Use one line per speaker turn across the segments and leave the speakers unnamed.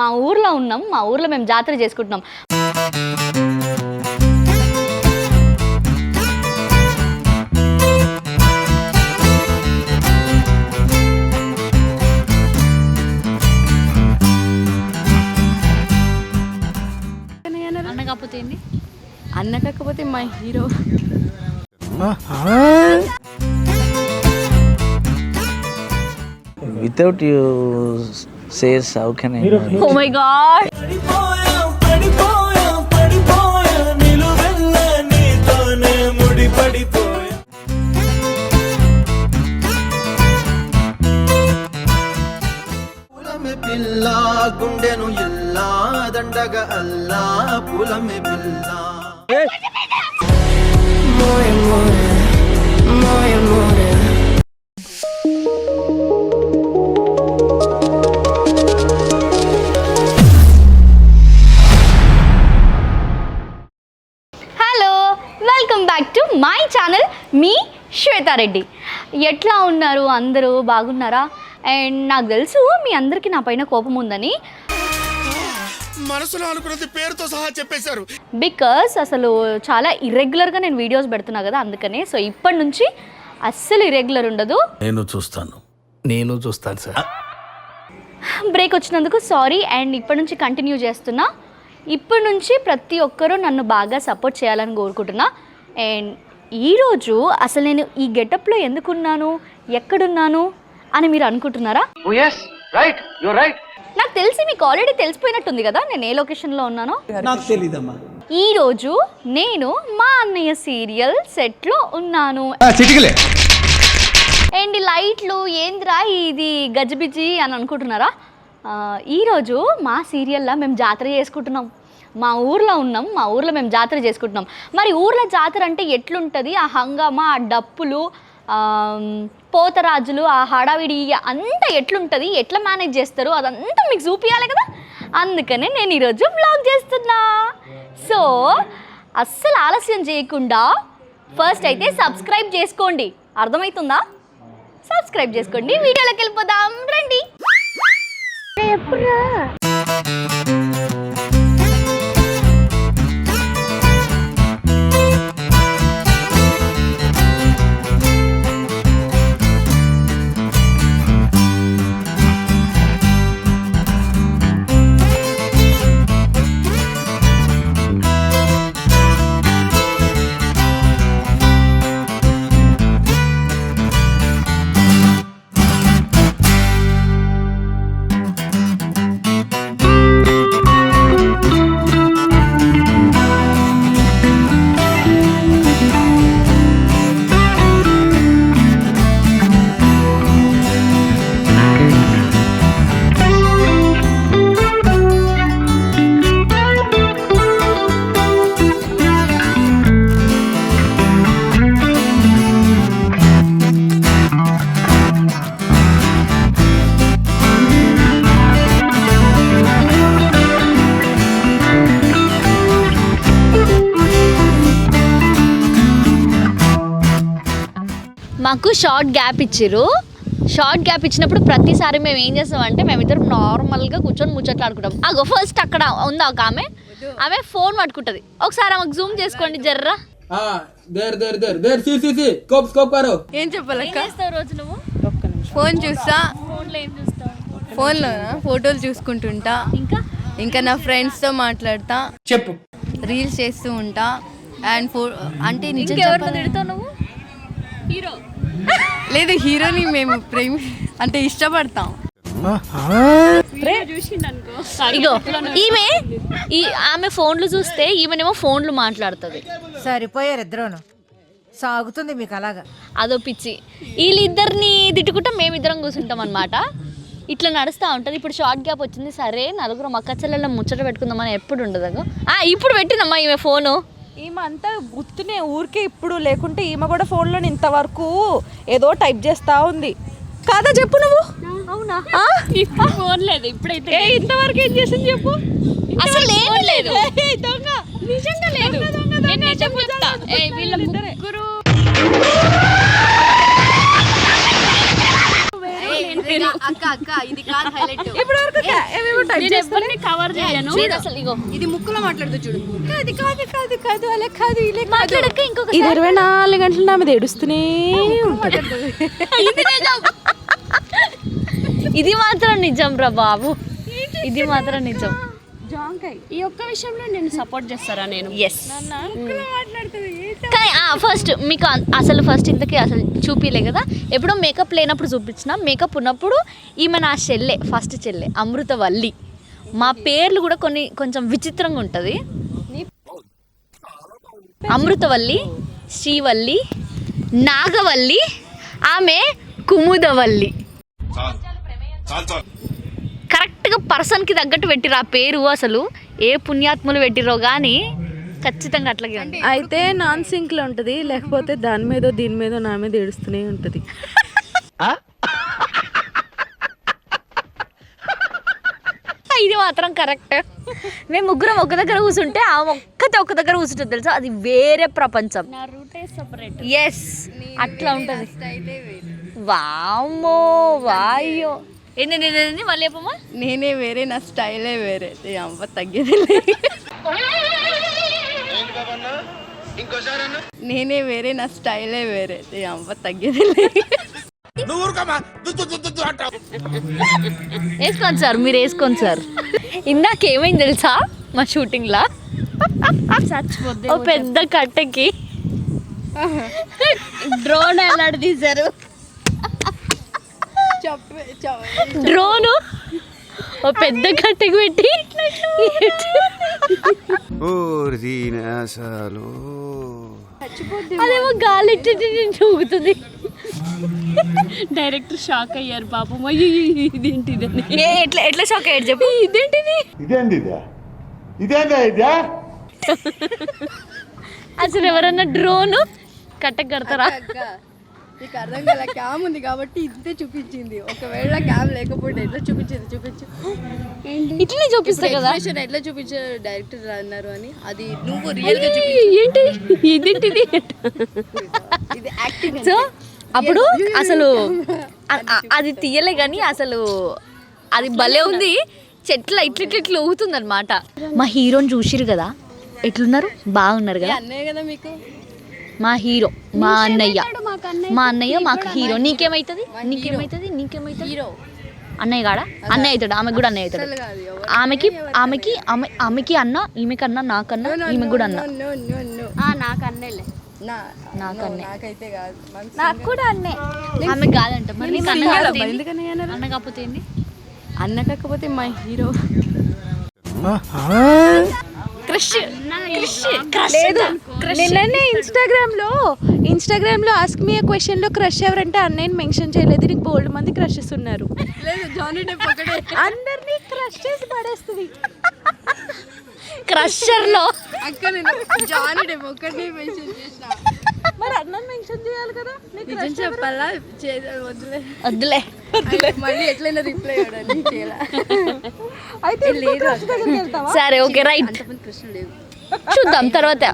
మా ఊర్లో ఉన్నాం మా ఊర్లో మేము జాతర చేసుకుంటున్నాం. అన్న కాకపోతే
అన్న కాకపోతే మా hero.
Without you can I know it?
Oh my god గుండెను ఎల్లా దండగ అల్లా పులమె
శ్వేతారెడ్డి ఎట్లా ఉన్నారు? అందరూ బాగున్నారా? అండ్ నాకు తెలుసు మీ అందరికీ నా పైన కోపం ఉందని.
మనసులో అనుకున్నది పేరుతో సహా చెప్పేశారు.
బికాస్ అసలు చాలా ఇర్రెగ్యులర్గా నేను వీడియోస్ పెడుతున్నా కదా అందుకనే. సో ఇప్పటి నుంచి అస్సలు ఇర్రెగ్యులర్ ఉండదు.
నేను చూస్తాను.
నేను చూస్తాను సార్.
బ్రేక్ వచ్చినందుకు సారీ అండ్ ఇప్పటి నుంచి కంటిన్యూ చేస్తున్నా. ఇప్పటి నుంచి ప్రతి ఒక్కరూ నన్ను బాగా సపోర్ట్ చేయాలని కోరుకుంటున్నా. అండ్ ఈరోజు అసలు నేను ఈ గెటప్లో ఎందుకున్నాను? ఎక్కడున్నాను? అని మీరు అనుకుంటున్నారా? నాకు తెలిసి మీకు ఆల్రెడీ తెలిసిపోయినట్టుంది కదా నేను ఏ లొకేషన్లో ఉన్నానో?
నాకు
ఈ రోజు నేను మా అన్నయ్య సీరియల్ సెట్లో ఉన్నాను. ఈ లైట్లు? ఏందిరా ఇది? గజిబిజి అని అనుకుంటున్నారా? ఈరోజు మా సీరియల్లో మేము జాతర చేసుకుంటున్నాం. మా ఊర్లో ఉన్నాం మా ఊర్లో మేము జాతర చేసుకుంటున్నాం. మరి ఊర్లో జాతర అంటే ఎట్లుంటుంది? ఆ హంగామా ఆ డప్పులు పోతరాజులు ఆ హడావిడి అంతా ఎట్లుంటుంది? ఎట్లా మేనేజ్ చేస్తారు? అదంతా మీకు చూపించాలి కదా? అందుకనే నేను ఈరోజు బ్లాగ్ చేస్తున్నా. సో అస్సలు ఆలస్యం చేయకుండా ఫస్ట్ అయితే సబ్స్క్రైబ్ చేసుకోండి. అర్థమవుతుందా సబ్స్క్రైబ్ చేసుకోండి. వీడియోలోకి వెళ్ళిపోదాం. రండి. మాకు షార్ట్ గ్యాప్ ఇచ్చిర్రు. షార్ట్ గ్యాప్ ఇచ్చినప్పుడు ప్రతిసారి మేము ఏం చేస్తామంటే మేమిద్దరం నార్మల్గా కూర్చొని ముచ్చట్లాడుకుంటాం అగో ఫస్ట్ అక్కడ ఉందా ఒక ఆమె? ఆమె ఫోన్ పట్టుకుంటుంది. ఒకసారి ఆమెకు జూమ్ చేసుకోండి జర్రా.
There there there there see see see scope scope కరో
ఏం చెప్పాలక్క?
రోజు నువ్వు?
ఫోన్ చూస్తా.
ఫోన్లో ఏం చూస్తావు?
ఫోన్లో ఫోటోలు చూసుకుంటుంటా.
ఇంకా?
ఇంకా నా ఫ్రెండ్స్తో మాట్లాడతా.
చెప్పు.
రీల్స్ చేస్తూ ఉంటా. అండ్ ఫో అంటే నిజం
తిడతావు నువ్వు? హీరో.
లేదు హీరోని మేము ప్రేమి అంటే ఇష్టపడతాం.
ఇగో ఈమె ఈ ఆమె ఫోన్లు చూస్తే ఈమెనేమో ఫోన్లు మాట్లాడుతుంది.
సరిపోయారు ఇద్దరును. సాగుతుంది మీకు అలాగా.
అదో పిచ్చి. వీళ్ళిద్దరిని తిట్టుకుంటా మేమిద్దరం కూర్చుంటాం అనమాట ఇట్లా నడుస్తూ ఉంటుంది. ఇప్పుడు షార్ట్ గ్యాప్ వచ్చింది. సరే నలుగురు మక్క చెల్లెళ్ళ ముచ్చట పెట్టుకుందామని ఎప్పుడు ఉండదు ఆ ఇప్పుడు పెట్టిందమ్మా ఈమె ఫోను.
ఈమె అంతా గుర్తునే ఊరికే ఇప్పుడు లేకుంటే ఈమె కూడా ఫోన్లో ఇంతవరకు ఏదో టైప్ చేస్తా ఉంది కాదా చెప్పు నువ్వు
అవునా? ఫోన్ లేదు ఇప్పుడైతే
ఇంతవరకు ఏం చేసింది చెప్పు
అసలు లేదు
దొంగ
నిజంగా లేదు వీళ్ళ ముగ్గురు
అక్క అక్క ఇది కాదు హైలైట్
ఇప్పుడు వరకు ఏమేమో టైప్ చేస్తాను?
కవర్ చేయను. అసలు ఇగో.
ఇది ముక్కులో మాట్లాడుతూ చూడు. కాదు కాదు కాదు కాదు అలా కాదు ఇలా కాదు.
మాట్లాడక ఇంకొక
ఇది ఇరవై నాలుగు గంటలు నా మీద ఏడుస్తూనే ఉంటుంది
ఇది మాత్రం నిజం. రా బాబు ఇది మాత్రం నిజం.
ఈ ఒక్క విషయంలో నేను సపోర్ట్ చేస్తారా నేను?
ఎస్ కానీ ఫస్ట్ మీకు అసలు ఫస్ట్ ఇంతకీ అసలు చూపిలే కదా. ఎప్పుడో మేకప్ లేనప్పుడు చూపించిన. మేకప్ ఉన్నప్పుడు ఈమె నా చెల్లె ఫస్ట్ చెల్లె అమృతవల్లి. మా పేర్లు కూడా కొన్ని కొంచెం విచిత్రంగా ఉంటుంది. అమృతవల్లి శ్రీవల్లి నాగవల్లి ఆమె కుముదవల్లి. కరెక్ట్గా పర్సన్కి తగ్గట్టు పెట్టిరు ఆ పేరు అసలు. ఏ పుణ్యాత్ములు పెట్టిరో కానీ ఖచ్చితంగా అట్లాగే ఉంది.
అయితే నాన్ సింక్లో ఉంటది లేకపోతే దాని మీద దీని మీద నా మీద ఏడుస్తూనే ఉంటది.
ఇది మాత్రం కరెక్ట్. మేము ముగ్గురం ఒక దగ్గర కూర్చుంటే ఆ ఒక్కతే ఒక దగ్గర కూర్చుంటుంది తెలుసా? అది వేరే ప్రపంచం.
నా రూటే సపరేట్
ఎస్ అట్లా ఉంటుంది. వామ్మో వాయ్యో. ఏంది? మళ్ళీ చెప్పమ్మా
నేనే వేరే నా స్టైలే వేరే. అవ్వ తగ్గేది. నేనే వేరే నా స్టైలే వేరే. అవ్వ తగ్గేది
వేసుకోండి సార్ మీరు వేసుకోండి సార్. ఇందాక ఏమైంది తెలుసా? మా షూటింగ్లా? ఓ పెద్ద కట్టెకి.
డ్రోన్ ఎలాంటి తీశారు.
డ్రోను? ఓ పెద్ద కట్టెకి పెట్టి అదేమో గాలి చూగుతుంది
డైరెక్టర్ షాక్ అయ్యారు పాపం. అయ్యో ఇదేంటిది అని
ఏ ఎట్లా ఎట్లా షాక్ అయ్యాడు చెప్పు.
ఇదేంటిది?
ఇదేంది ఇదే? ఇదేందా ఇదే?
అసలు ఎవరన్నా డ్రోను కట్టెకి కడతారా?
నీకు అర్థం కాల క్యామ్ ఉంది కాబట్టి ఇంతే చూపించింది. ఒకవేళ క్యామ్ లేకపోతే ఎట్లా చూపించింది? చూపించు.
ఇట్లనే చూపిస్తా కదా.
ఎక్స్ప్రెషన్ ఎట్లా చూపించారు డైరెక్టర్ అన్నారు అని అది నువ్వు రియల్గా
ఏంటి? ఇదేంటిది?
ఇది యాక్టింగ్
సో అప్పుడు అసలు అది తీయలే కానీ అసలు అది భలే ఉంది. చెట్ల ఇట్ల ఇట్ల ఇట్లా ఊగుతుంది అనమాట మా హీరోని చూసిరు కదా? ఎట్లున్నారు? బాగున్నారు కదా?
అన్నయ్య కదా మీకు?
మా హీరో మా అన్నయ్య. మా అన్నయ్య మాకు హీరో. నీకేమైతుంది? నీకేమైతుంది? నీకేమైతుంది?
హీరో.
అన్నయ్య కాడా? అన్నయ్య అవుతాడు. ఆమెకు కూడా అన్నయ్య అవుతాడు. ఆమెకి ఆమెకి ఆమె ఆమెకి అన్న ఈమెకన్నా నాకన్నా ఈమెకు కూడా అన్న.
నాకు కూడా అన్నే
ఆమె కాదంట. మరి నీకు అన్న కాకపోతే అన్న కాకపోతే
మా హీరో.
క్రష్
లేదు. నిన్ననే ఇన్స్టాగ్రామ్లో ఇన్స్టాగ్రామ్లో ఆస్క్ మీ క్వశ్చన్లో క్రష్ ఎవరంటే అన్నయ్యని మెన్షన్ చేయలేదు. నీకు బోల్డ్ మంది క్రషెస్ ఉన్నారు.
లేదు జానీ డెప్ ఒకటే
అందరినీ క్రష్ చేసి పడేస్తుంది.
క్రషర్లో.
అక్క నేను జానీ డెప్ ఒకటే మెన్షన్ చేసిన.
మరి అన్నని మెన్షన్ చేయాలి కదా? నీకు
నిజం చెప్పాలా? చే- వద్దులే.
వద్దులే.
మళ్ళీ ఎట్లయినా రిప్లై
అయితే
సరే ఓకే రైట్.
అంతమంది కృష్ణ లేదు
చూద్దాం తర్వాత.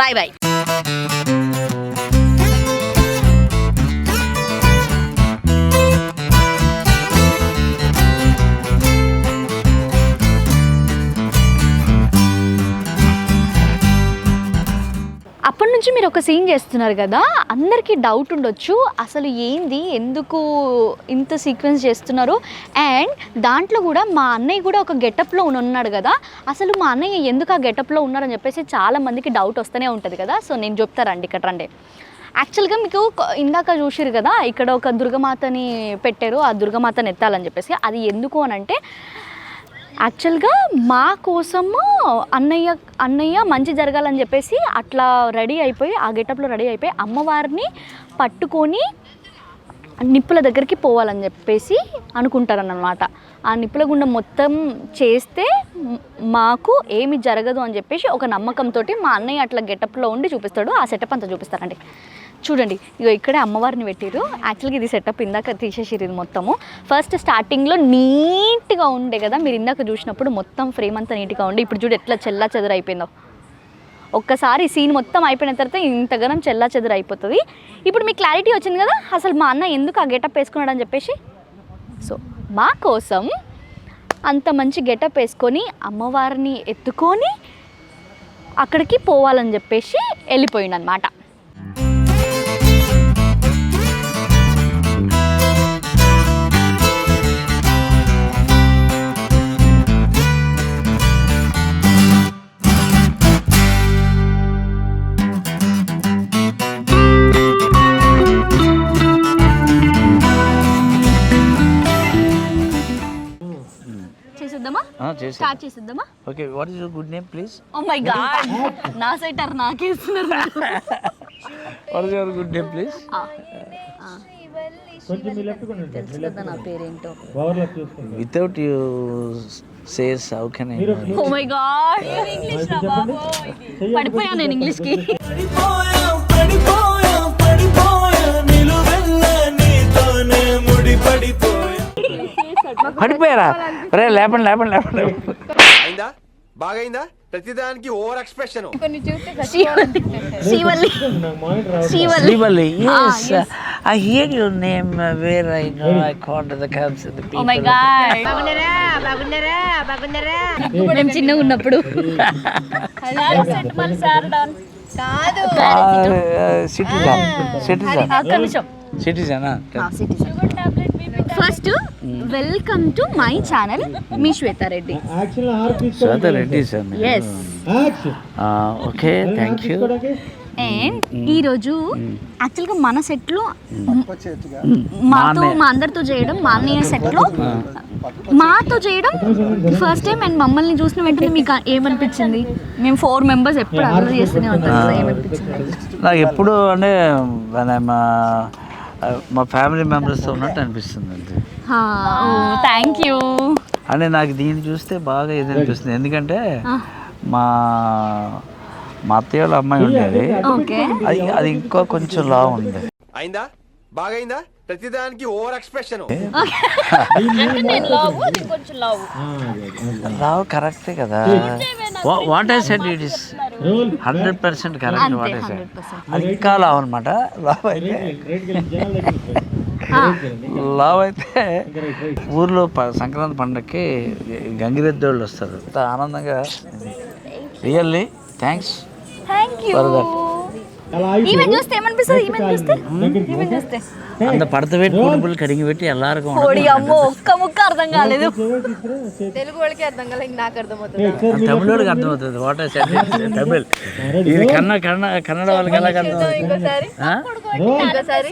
బాయ్ బాయ్ అప్పటి నుంచి మీరు ఒక సీన్ చేస్తున్నారు కదా అందరికీ డౌట్ ఉండొచ్చు. అసలు ఏంది? ఎందుకు ఇంత సీక్వెన్స్ చేస్తున్నారు? అండ్ దాంట్లో కూడా మా అన్నయ్య కూడా ఒక గెటప్లో ఉన్నాడు కదా అసలు మా అన్నయ్య ఎందుకు ఆ గెటప్లో ఉన్నారని చెప్పేసి చాలామందికి డౌట్ వస్తూనే ఉంటుంది కదా. సో నేను చెప్తారండి ఇక్కడ రండి. యాక్చువల్గా మీకు ఇందాక చూసిరు కదా ఇక్కడ ఒక దుర్గమాతని పెట్టారు ఆ దుర్గమాతని ఎత్తాలని చెప్పేసి. అది ఎందుకు అని అంటే యాక్చువల్గా మా కోసము అన్నయ్య అన్నయ్య మంచి జరగాలని చెప్పేసి అట్లా రెడీ అయిపోయి ఆ గెటప్లో రెడీ అయిపోయి అమ్మవారిని పట్టుకొని నిప్పుల దగ్గరికి పోవాలని చెప్పేసి అనుకుంటారన్నమాట. ఆ నిప్పుల గుండ మొత్తం చేస్తే మాకు ఏమి జరగదు అని చెప్పేసి ఒక నమ్మకంతో మా అన్నయ్య అట్లా గెటప్లో ఉండి చూపిస్తాడు. ఆ సెటప్ అంతా చూపిస్తారండి. చూడండి ఇగో ఇక్కడే అమ్మవారిని పెట్టిరు యాక్చువల్గా ఇది సెటప్ ఇందాక తీసేసిరు ఇది మొత్తము. ఫస్ట్ స్టార్టింగ్లో నీట్గా ఉండే కదా మీరు ఇందాక చూసినప్పుడు మొత్తం ఫ్రేమ్ అంతా నీట్గా ఉండి. ఇప్పుడు చూడు ఎట్లా చెల్లా చెదరు అయిపోయిందో. ఒక్కసారి సీన్ మొత్తం అయిపోయిన తర్వాత ఇంతగానం చెల్లా చెదరు అయిపోతుంది. ఇప్పుడు మీకు క్లారిటీ వచ్చింది కదా అసలు మా అన్న ఎందుకు ఆ గెటప్ వేసుకున్నాడు అని చెప్పేసి? సో మా కోసం అంత మంచి గెటప్ వేసుకొని అమ్మవారిని ఎత్తుకొని అక్కడికి పోవాలని చెప్పేసి వెళ్ళిపోయిండు అనమాట స్టార్ట్ చేసేద్దామా?
Okay what is your good name please
oh my god నా సైటర్ నాకేస్తున్నారు
what is your good name please
తెలుసు కదా నా పేరేంటో.
Without you says how can I
oh my god English రా బాబు పడిపోయా నేను ఇంగ్లీష్కి.
పడిపోయారా? రే లేపండి లేపండి లేపండి.
అయిందా? బాగైందా? ప్రతిదానికి
over expression. Srivalli.
Srivalli. yes. I hear your name uh, where I know I called the cabs and the
oh
people.
My god మేము చిన్నగా ఉన్నప్పుడు.
సిటిజన్ సిటిజన్
ఒక్క నిమిషం.
సిటిజనా
first welcome to my channel me
Swetha Reddy Swetha Reddy
sir
yes okay thank
you and ఈరోజు యాక్చువల్గా మన సెట్లో మాతో మా అందరితో చేయడం మా అన్నయ్య సెట్లో మాతో చేయడం ఫస్ట్ టైం అండ్ మమ్మల్ని చూసిన వెంటనే మీకు ఏమనిపించింది? మేము ఫోర్ మెంబర్స్ ఎప్పుడు అల్లరి చేస్తూనే ఉంటాం కదా ఏమనిపించింది?
నాకు ఎప్పుడు అంటే మా మా ఫ్యామిలీ మెంబర్స్తో ఉన్నట్టు అనిపిస్తుంది అంతే.
థ్యాంక్ యూ
అంటే నాకు దీన్ని చూస్తే బాగా ఇది అనిపిస్తుంది. ఎందుకంటే మా మా అత్తయ్య వాళ్ళ అమ్మాయి ఉండేది.
ఓకే.
అది అది ఇంకో కొంచెం లా ఉంది.
అయిందా? బాగైందా? ప్రతిదానికి ఓవర్ ఎక్స్ప్రెషన్.
లావ్ కరెక్టే కదా. What I said it is hundred percent correct what I said అది ఇంకా లావ్ అనమాట లావ్ అయితే లావ్ అయితే ఊర్లో ప- సంక్రాంతి పండగకి గంగిరెద్ది వాళ్ళు వస్తారు. అంత ఆనందంగా. Really thanks
thank you
For that.
Even చూస్తే ఏమనిపిస్తుంది ఈవెన్ చూస్తే ఈవెన్ చూస్తే
అంత పడత పెట్టి కుడుపులు కడిగి పెట్టి ఎల్లారకం
కోడి అమ్మో ఒక్క ముక్క అర్థం కాలేదు
తెలుగు వాళ్ళకి అర్థం కాలే ఇంక నాకు అర్థమవుతుంది
తమిళోడికి అర్థమవుతుంది వాట్ ఐ సెడ్ తమిళ్ ఇది కన్న కన్న కన్నడ వాళ్ళకి ఎలా అర్థమవుతుంది
ఇంకోసారి
ఆ?
ఇంకోసారి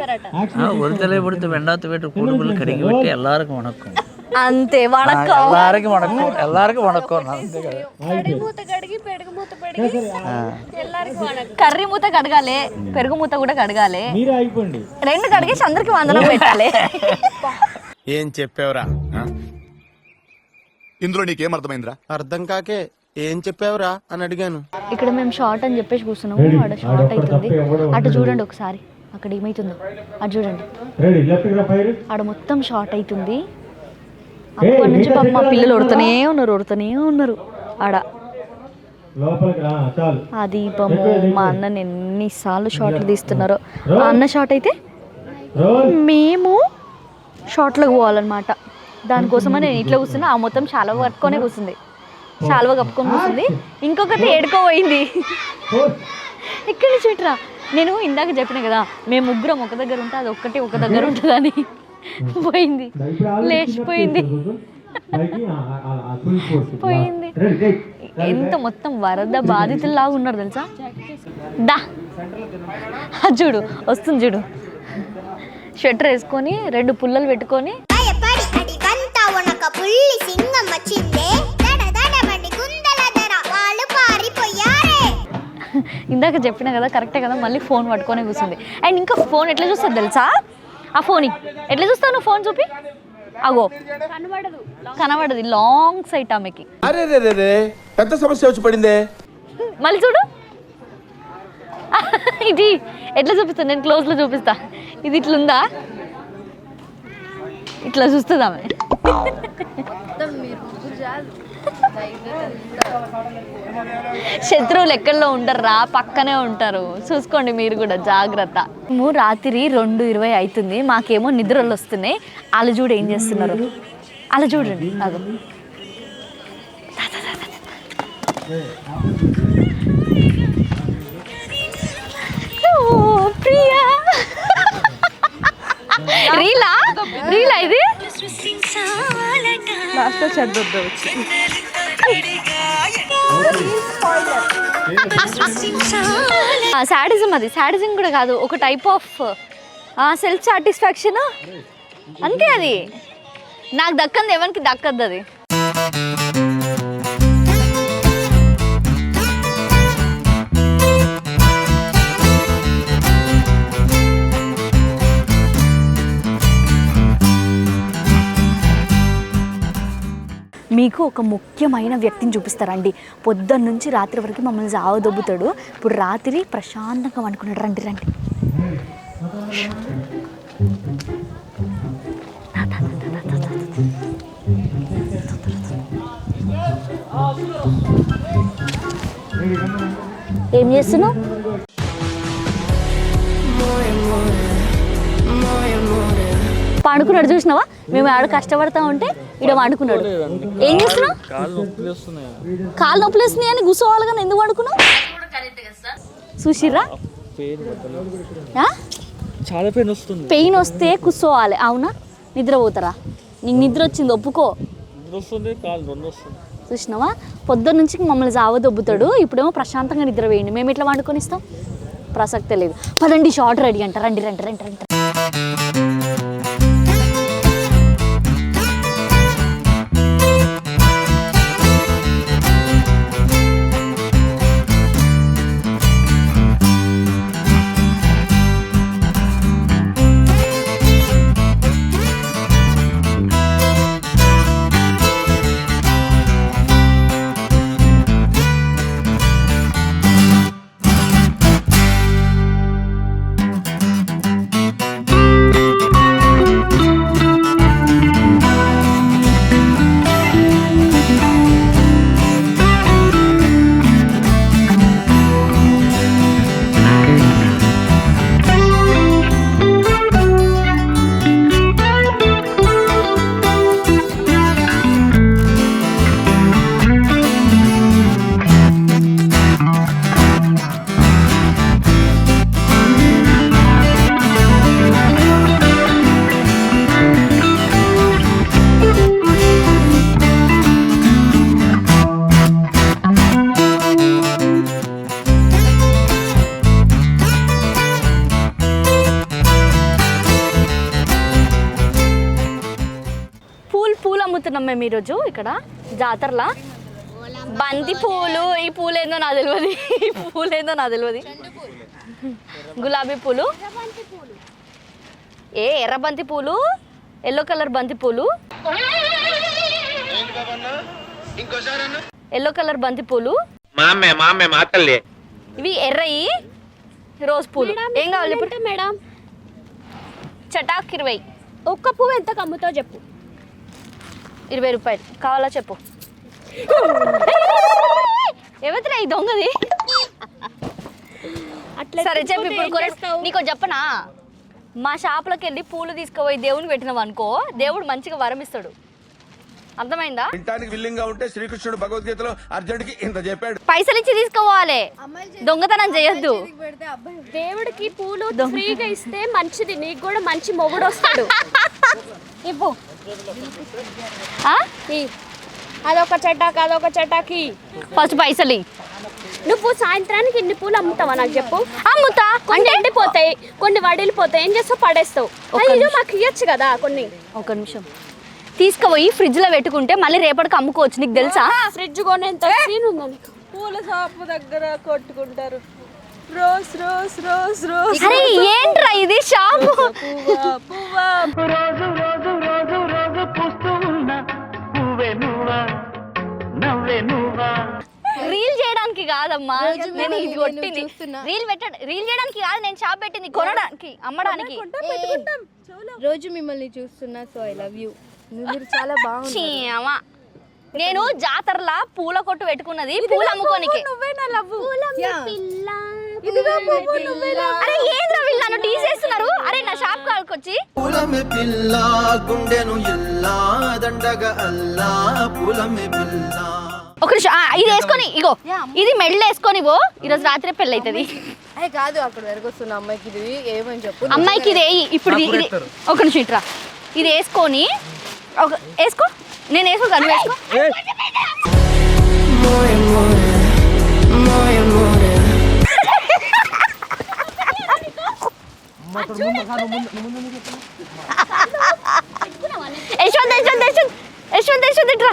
ఆ, ఉడతలే ఉడితే వెండాత పెట్టి కుడుపులు కడిగి పెట్టి ఎల్లారకం వణక్కం
అంతే వణకం
எல்லாருக்கும் வணக்கம் எல்லாருக்கும் வணக்கம் అంతే కదా
కర్రీ మూత కడగాలి పెరుగు మూత కూడా కడగాలి రెండు కడిగేసి అందరికి వందనం పెట్టాలి
ఏం చెప్పావురా
ఇందులో నీకేం అర్థమైందిరా
అర్థం కాకే ఏం చెప్పావురా అని అడిగాను
ఇక్కడ మేము షార్ట్ అని చెప్పేసి కూర్చున్నాము అక్కడ షార్ట్ అవుతుంది అటు చూడండి ఒకసారి అక్కడ ఏమైతుందో అటు చూడండి ఆడ మొత్తం షార్ట్ అవుతుంది అప్పటి నుంచి పాప మా పిల్లలు ఉడుతూనే ఉన్నారు ఉడుతూనే ఉన్నారు. ఆడ ఆ దీపము మా అన్నని ఎన్నిసార్లు షార్ట్లు తీస్తున్నారో. మా అన్న షార్ట్ అయితే మేము షార్ట్లోకి పోవాలన్నమాట. దానికోసమని నేను ఇట్లా కూర్చున్నా ఆ మొత్తం శాలువ కట్టుకొనే కూర్చుంది. శాలువ కప్పుకొని కూర్చుంది. ఇంకొకటి ఏడుకోపోయింది ఇక్కడి నుంచి నేను ఇందాక చెప్పిన కదా మేము ముగ్గురం ఒక దగ్గర ఉంటే అది ఒక్కటి ఒక దగ్గర ఉంటుందని. పోయింది. లేచిపోయింది. పోయింది. ఎంత మొత్తం వరద బాధితుల్లాగా ఉన్నారు తెలుసా? దా. చూడు వస్తుంది చూడు. స్వెటర్ వేసుకొని రెండు పుల్లలు పెట్టుకొని. ఇందాక చెప్పిన కదా కరెక్టే కదా మళ్ళీ ఫోన్ పట్టుకొని కూర్చుంది. అండ్ ఇంకా ఫోన్ ఎట్లా చూస్తుంది తెలుసా? ఆ ఫోన్. ఎట్లా చూస్తావు నువ్వు ఫోన్ చూపి? అగో. కనబడదు. కనబడదు. లాంగ్ సైట్ ఆమెకి.
అరే రే రే రే. పెద్ద సమస్య వచ్చి పడిందే.
మళ్ళీ చూడు. ఇది ఎట్లా చూపిస్తా? నేను క్లోజ్లో చూపిస్తా. ఇది ఇట్లుందా? ఇట్లా చూస్తుంది ఆమె. శత్రువులు లెక్కల్లో ఉండర్రా పక్కనే ఉంటారు. చూసుకోండి మీరు కూడా జాగ్రత్త. మేము రాత్రి రెండు ఇరవై అవుతుంది మాకేమో నిద్రలు వస్తున్నాయి. వాళ్ళు చూడు ఏం చేస్తున్నారు? అలా చూడండి అదో. ప్రియా. రీలా? రీలా ఇది?
లాస్ట్ చదవద్దు వచ్చి.
శాడిజం అది. శాడిజం కూడా కాదు. ఒక టైప్ ఆఫ్ సెల్ఫ్ సాటిస్ఫాక్షన్ అంతే అది. నాకు దక్కంది ఎవరికి దక్కద్దు అది మీకు ఒక ముఖ్యమైన వ్యక్తిని చూపిస్తారండి పొద్దున్న నుంచి రాత్రి వరకు మమ్మల్ని జావదొబ్బుతాడు. ఇప్పుడు రాత్రి ప్రశాంతంగా అనుకున్నాడు రండి రండి. ఏం చేస్తున్నావు? పడుకున్నాడు చూసినావా? మేము ఆడ కష్టపడతా ఉంటే ఇడ పండుకున్నాడు ఏం చేస్తున్నావు? కాళ్ళు నొప్పులు వస్తున్నాయి అని కూర్చోవాలి కానీ ఎందుకు పడుకున్నావు చూసిర్రా?
చాలా పెయిన్ వస్తుంది.
పెయిన్ వస్తే కూర్చోవాలి. అవునా? నిద్రపోతారా? నీకు నిద్ర వచ్చింది ఒప్పుకో.
కాలు
చూసినావా? పొద్దున్న నుంచి మమ్మల్ని జావదొబ్బుతాడు ఇప్పుడేమో ప్రశాంతంగా నిద్ర వేయండి. మేము ఎట్లా వండుకొని ఇస్తాం? ప్రసక్తే లేదు. పదండి షార్ట్ రెడీ అంట. రండి రండి రండి రండి. అమ్ముతున్నాం మేము ఈరోజు ఇక్కడ? జాతరలా? బంతి పూలు ఈ పూలు ఏందో నాకు తెలియదు ఈ పూలు ఏందో నాకు తెలియదు గులాబీ పూలు. ఏ ఎర్ర బంతి పూలు? ఎల్లో కలర్ బంతి పూలు. ఎల్లో కలర్ బంతి పూలు.
మామే మామే మాతల్లి
ఇవి ఎర్రయి రోజ్ పూలు. ఏం కావాలి
మేడం?
చటాక్ ఇరవై.
ఒక్క పువ్వు ఎంత కమ్ముతావు చెప్పు.
ఇరవై రూపాయలు. కావాలా చెప్పు. ఎవరిరా ఈ దొంగది?
అట్లా
సరే చెప్పు ఇప్పుడు? నీకు చెప్పనా? మా షాప్లోకి వెళ్ళి పూలు తీసుకుపోయి దేవుని పెట్టినావు అనుకో దేవుడు మంచిగా వరం ఇస్తాడు. అర్థమైందా?
వింటానికి విల్లింగ్గా ఉంటే శ్రీకృష్ణుడు భగవద్గీతలో అర్జునుడికి ఇంత చెప్పాడు.
పైసలు ఇచ్చి తీసుకోవాలి. దొంగతనం చేయొద్దు.
దేవుడికి పూలు ఫ్రీగా ఇస్తే మంచిది. నీకు కూడా మంచి మొగుడు వస్తాడు.
ఇవ్వు. ఆ?
ఈ. అదొక చటాక్ అదొక చటాకి
ఫస్ట్ పైసలు ఇయ్యి.
నువ్వు సాయంత్రానికి ఇన్ని పూలు అమ్ముతావా నాకు చెప్పు?
అమ్ముతా.
కొన్ని ఎండిపోతాయి కొన్ని వడిలిపోతాయి. ఏం చేస్తావు? పడేస్తావు. అయ్యో మాకు ఇయ్యొచ్చు కదా కొన్ని.
ఒక నిమిషం. తీసుకుపోయి ఫ్రిడ్జ్లో పెట్టుకుంటే మళ్ళీ రేపటికి అమ్ముకోవచ్చు. నీకు తెలుసా?
ఫ్రిడ్జ్ కొనేంత సీన్ ఉందా నీకు పూల షాపు దగ్గర కొట్టుకుంటారు. Rose rose rose rose.
అరే ఏంట్రా ఇది షాపు?
పువ్వా
రీల్ చేయడానికి కాదమ్మా.
రోజు
నేను ఇది
నేను
కొట్టింది.
చూస్తున్నా.
రీల్ పెట్ట రీల్ చేయడానికి కాదు నేను షాప్ పెట్టింది కొనడానికి అమ్మడానికి.
రోజు మిమ్మల్ని చూస్తున్నా సో ఐ లవ్ యూ మీరు చాలా బాగుంది.
నేను జాతరలా పూల కొట్టు పెట్టుకున్నది పూలు అమ్ముకోనికి
నువ్వే నా లవ్వు.
అరే ఏంద్రా వీళ్ళు నన్ను తీసేస్తున్నారు? అరే నా షాప్ కాల్కొచ్చి
పులమె పిల్ల గుండెను ఇల్లా దండగ అల్లా పులమె పిల్ల.
ఒక ఇది వేసుకొని ఇగో. ఇది మెడలు వేసుకొని పో. ఈరోజు రాత్రి పెళ్ళి అవుతుంది
అదే కాదు అక్కడ వరకు వస్తున్న అమ్మాయికి ఇది ఏమని చెప్పు.
అమ్మాయికి ఇది వేయి. ఇప్పుడు ఒక నిమిషం ఇట్రా ఇది వేసుకొని ఒక వేసుకో. నేను వేసుకో నువ్వు వేసుకో. యశ్వంత్ యశ్వంత్ యశ్వంత్ యశ్వంత్ యశ్వంత్ ఇట్రా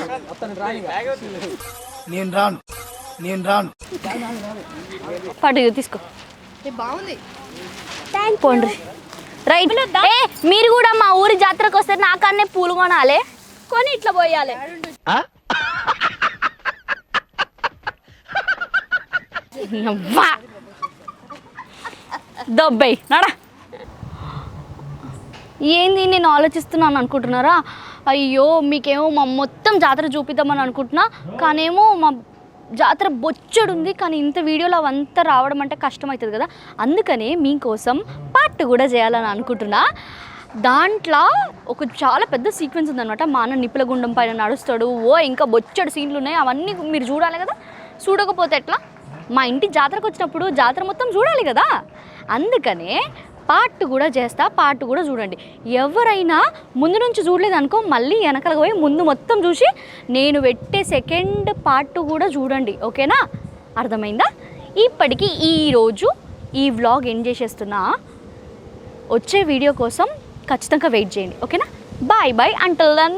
నేను రాను నేను రాను.
పట్టు తీసుకో.
ఏ, బాగుంది.
పోండి రైట్ ఏ మీరు కూడా మా ఊరి జాతరకు వస్తే నాకన్నే పూలు కొనాలి కొని ఇట్లా పోయాలి. దొబ్బై నడా. ఏంది నేను ఆలోచిస్తున్నాను అనుకుంటున్నారా? అయ్యో మీకేమో మా మొత్తం జాతర చూపిద్దామని అనుకుంటున్నా కానేమో మా జాతర బొచ్చడుంది కానీ ఇంత వీడియోలో అవంతా రావడం అంటే కష్టమవుతుంది కదా. అందుకనే మీకోసం పార్ట్ కూడా చేయాలని అనుకుంటున్నా. దాంట్లో ఒక చాలా పెద్ద సీక్వెన్స్ ఉందన్నమాట. మా అన్న నిప్పుల గుండం పైన నడుస్తాడు. ఓ ఇంకా బొచ్చడు సీన్లు ఉన్నాయి అవన్నీ మీరు చూడాలి కదా. చూడకపోతే ఎట్లా? మా ఇంటి జాతరకు వచ్చినప్పుడు జాతర మొత్తం చూడాలి కదా. అందుకనే పార్ట్ కూడా చేస్తా పార్ట్ కూడా చూడండి. ఎవరైనా ముందు నుంచి చూడలేదు అనుకో మళ్ళీ వెనకలకు పోయి ముందు మొత్తం చూసి నేను పెట్టే సెకండ్ పార్ట్ కూడా చూడండి. ఓకేనా? అర్థమైందా? ఇప్పటికీ ఈరోజు ఈ వ్లాగ్ ఏం చేసేస్తున్నా. వచ్చే వీడియో కోసం ఖచ్చితంగా వెయిట్ చేయండి. ఓకేనా? Bye bye until then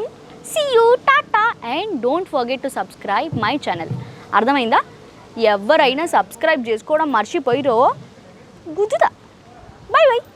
see you tata and don't forget to subscribe my channel అర్థమైందా? ఎవరైనా సబ్స్క్రైబ్ చేసుకోవడం మర్చిపోయిరో గుద్దుదా Bye bye.